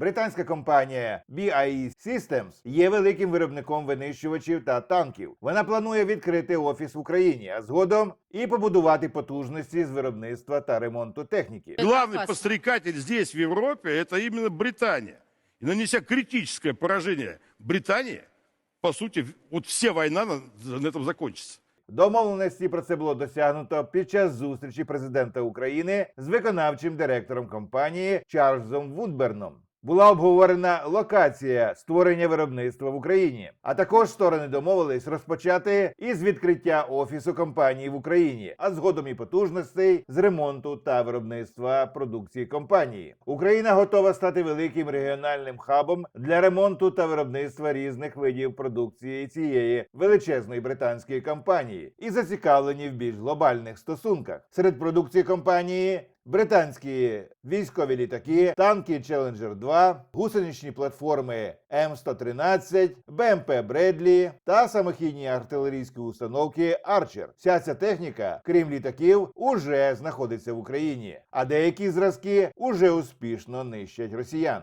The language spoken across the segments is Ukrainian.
Британська компанія BAE Systems є великим виробником винищувачів та танків. Вона планує відкрити офіс в Україні, а згодом і побудувати потужності з виробництва та ремонту техніки. Главный опасно. подстрекатель здесь, в Европе, это именно Британия. И нанеся критическое поражение Британии, по сути, вот вся война на, на этом закончится. Домовленості про це було досягнуто під час зустрічі президента України з виконавчим директором компанії Чарльзом Вудберном. Була обговорена локація створення виробництва в Україні. А також сторони домовились розпочати із відкриття офісу компанії в Україні, а згодом і потужностей з ремонту та виробництва продукції компанії. Україна готова стати великим регіональним хабом для ремонту та виробництва різних видів продукції цієї величезної британської компанії і зацікавлені в більш глобальних стосунках. Серед продукції компанії британські військові літаки, танки Challenger 2, гусеничні платформи М113, БМП Бредлі та самохідні артилерійські установки Арчер. Вся ця техніка, крім літаків, уже знаходиться в Україні, а деякі зразки уже успішно нищать росіян.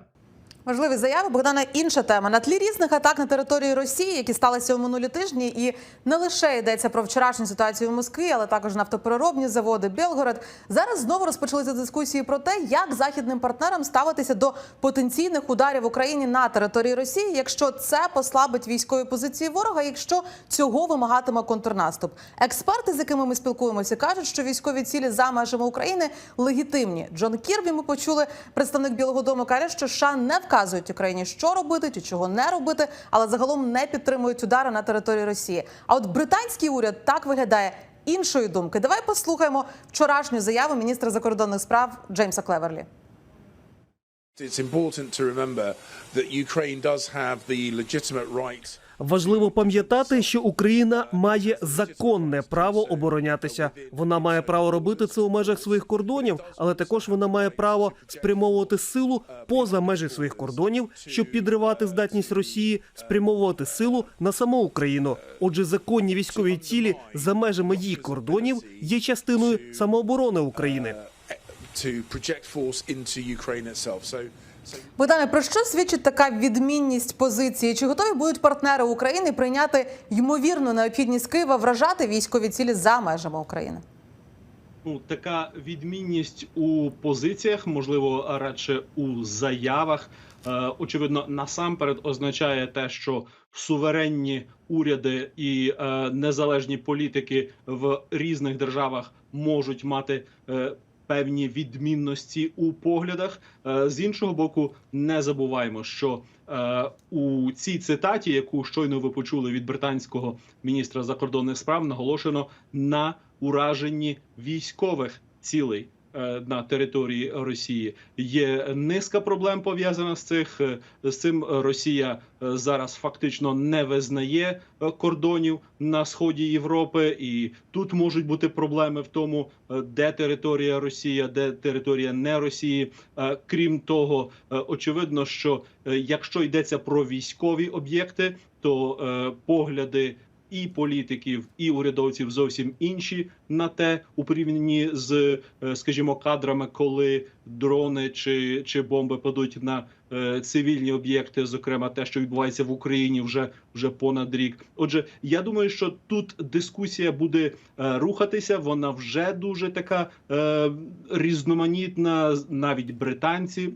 Важливі заяви Богдана. Інша тема на тлі різних атак на території Росії, які сталися у минулі тижні, і не лише йдеться про вчорашню ситуацію в Москві, але також нафтопереробні заводи Белгород. Зараз знову розпочалися дискусії про те, як західним партнерам ставитися до потенційних ударів в Україні на території Росії, якщо це послабить військові позиції ворога, якщо цього вимагатиме контрнаступ. Експерти, з якими ми спілкуємося, кажуть, що військові цілі за межами України легітимні. Джон Кірбі ми почули. Представник Білого Дому каже, що США не вказують Україні, що робити чи чого не робити, але загалом не підтримують удари на території Росії. А от британський уряд так виглядає іншої думки. Давай послухаємо вчорашню заяву міністра закордонних справ Джеймса Клеверлі. Важливо пам'ятати, що Україна має законне право оборонятися. Вона має право робити це у межах своїх кордонів, але також вона має право спрямовувати силу поза межі своїх кордонів, щоб підривати здатність Росії спрямовувати силу на саму Україну. Отже, законні військові цілі за межами її кордонів є частиною самооборони України. To project force into Ukraine itself. So, Богдане, про що свідчить така відмінність позиції? Чи готові будуть партнери України прийняти ймовірну необхідність Києва вражати військові цілі за межами України? ну, така відмінність у позиціях, можливо, радше у заявах. Е, очевидно, насамперед означає те, що суверенні уряди і е, незалежні політики в різних державах можуть мати. Певні відмінності у поглядах. Е, з іншого боку, не забуваємо, що е, у цій цитаті, яку щойно ви почули від британського міністра закордонних справ, наголошено на ураженні військових цілей на території Росії. Є низка проблем пов'язана з цих е, з цим. Росія е, зараз фактично не визнає е, кордонів на сході Європи, і тут можуть бути проблеми в тому, е, де територія Росія, де територія не Росії. Е, Крім того, е, очевидно, що е, якщо йдеться про військові об'єкти, то е, погляди і політиків, і урядовців зовсім інші на те у порівнянні з, е, скажімо, кадрами, коли дрони чи, чи бомби падуть на е, цивільні об'єкти, зокрема те, що відбувається в Україні вже вже понад рік. Отже, я думаю, що тут дискусія буде е, рухатися. Вона вже дуже така різноманітна. Навіть британці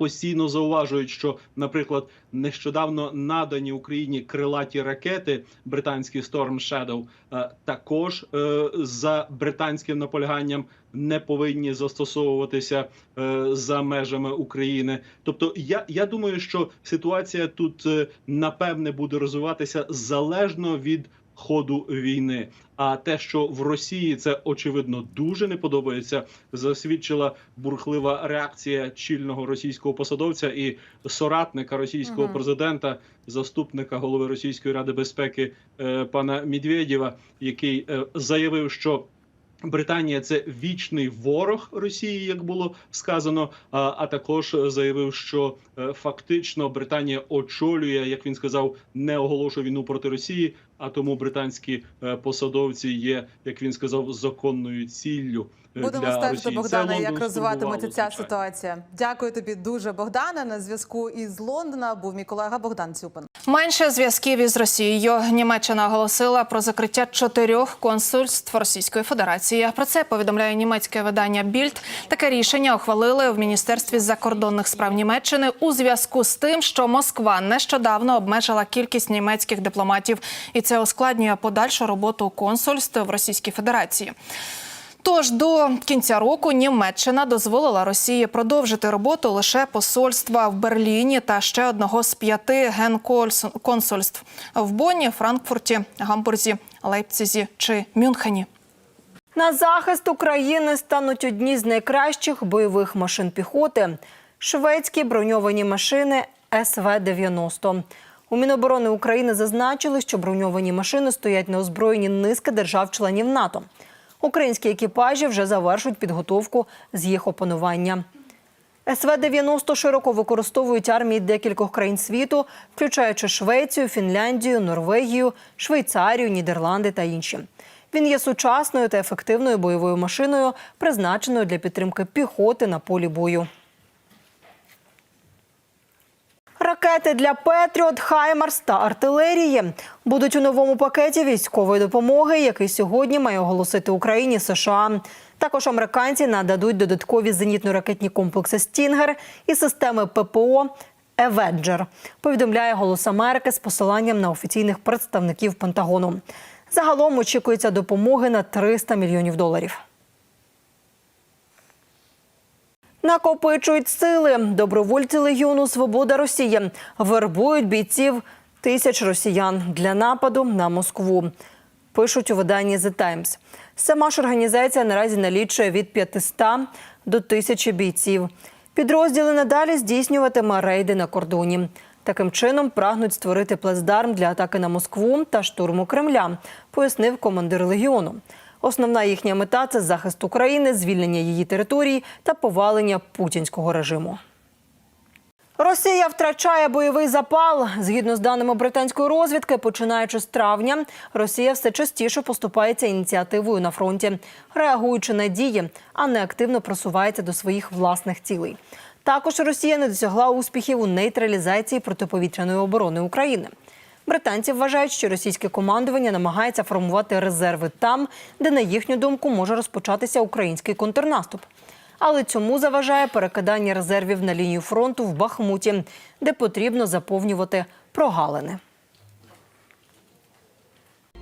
постійно зауважують, що, наприклад, нещодавно надані Україні крилаті ракети британські Storm Shadow е, також е, за британським наполяганням не повинні застосовуватися е, за межами України. Тобто, я, я думаю, що ситуація тут напевне буде розвиватися залежно від ходу війни. А те, що в Росії це очевидно дуже не подобається, засвідчила бурхлива реакція чільного російського посадовця і соратника російського Мгм. президента, заступника голови Російської ради безпеки е, пана Медведєва, який е, заявив, що Британія це вічний ворог Росії, як було сказано. А, а також заявив, що е, фактично Британія очолює, як він сказав, не оголошує війну проти Росії, а тому британські е, посадовці є, як він сказав, законною ціллю. е, Будемо для стежити, Росії. Це Богдане, як розвиватиметься ця звичайно. ситуація. Дякую тобі дуже, Богдане. На зв'язку із Лондона був мій колега Богдан Цюпин. Менше зв'язків із Росією. Німеччина оголосила про закриття чотирьох консульств Російської Федерації. Про це повідомляє німецьке видання Більд. Таке рішення ухвалили в міністерстві закордонних справ Німеччини у зв'язку з тим, що Москва нещодавно обмежила кількість німецьких дипломатів, і це ускладнює подальшу роботу консульств в Російській Федерації. Тож до кінця року Німеччина дозволила Росії продовжити роботу лише посольства в Берліні та ще одного з п'яти генконсульств в Бонні, Франкфурті, Гамбурзі, Лейпцизі чи Мюнхені. На захист України стануть одні з найкращих бойових машин піхоти шведські броньовані машини СВ-90. У Міноборони України зазначили, що броньовані машини стоять на озброєнні низки держав-членів НАТО. Українські екіпажі вже завершують підготовку з їх опанування. СВ-90 широко використовують армії декількох країн світу, включаючи Швецію, Фінляндію, Норвегію, Швейцарію, Нідерланди та інші. Він є сучасною та ефективною бойовою машиною, призначеною для підтримки піхоти на полі бою. Ракети для Петріот, Хаймарс та артилерії будуть у новому пакеті військової допомоги, який сьогодні має оголосити Україні США. Також американці нададуть додаткові зенітно-ракетні комплекси Стінгер і системи ППО Еведжер. Повідомляє Голос Америки з посиланням на офіційних представників Пентагону. Загалом очікується допомоги на 300 мільйонів доларів. Накопичують сили. Добровольці легіону Свобода Росії вербують бійців тисяч росіян для нападу на Москву. Пишуть у виданні The Times. Сама ж організація наразі налічує від 500 до 1000 бійців. Підрозділи надалі здійснюватиме рейди на кордоні. Таким чином прагнуть створити плацдарм для атаки на Москву та штурму Кремля, пояснив командир легіону. Основна їхня мета це захист України, звільнення її територій та повалення путінського режиму. Росія втрачає бойовий запал. Згідно з даними британської розвідки, починаючи з травня, Росія все частіше поступається ініціативою на фронті, реагуючи на дії, а не активно просувається до своїх власних цілей. Також Росія не досягла успіхів у нейтралізації протиповітряної оборони України. Британці вважають, що російське командування намагається формувати резерви там, де, на їхню думку, може розпочатися український контрнаступ. Але цьому заважає перекидання резервів на лінію фронту в Бахмуті, де потрібно заповнювати прогалини.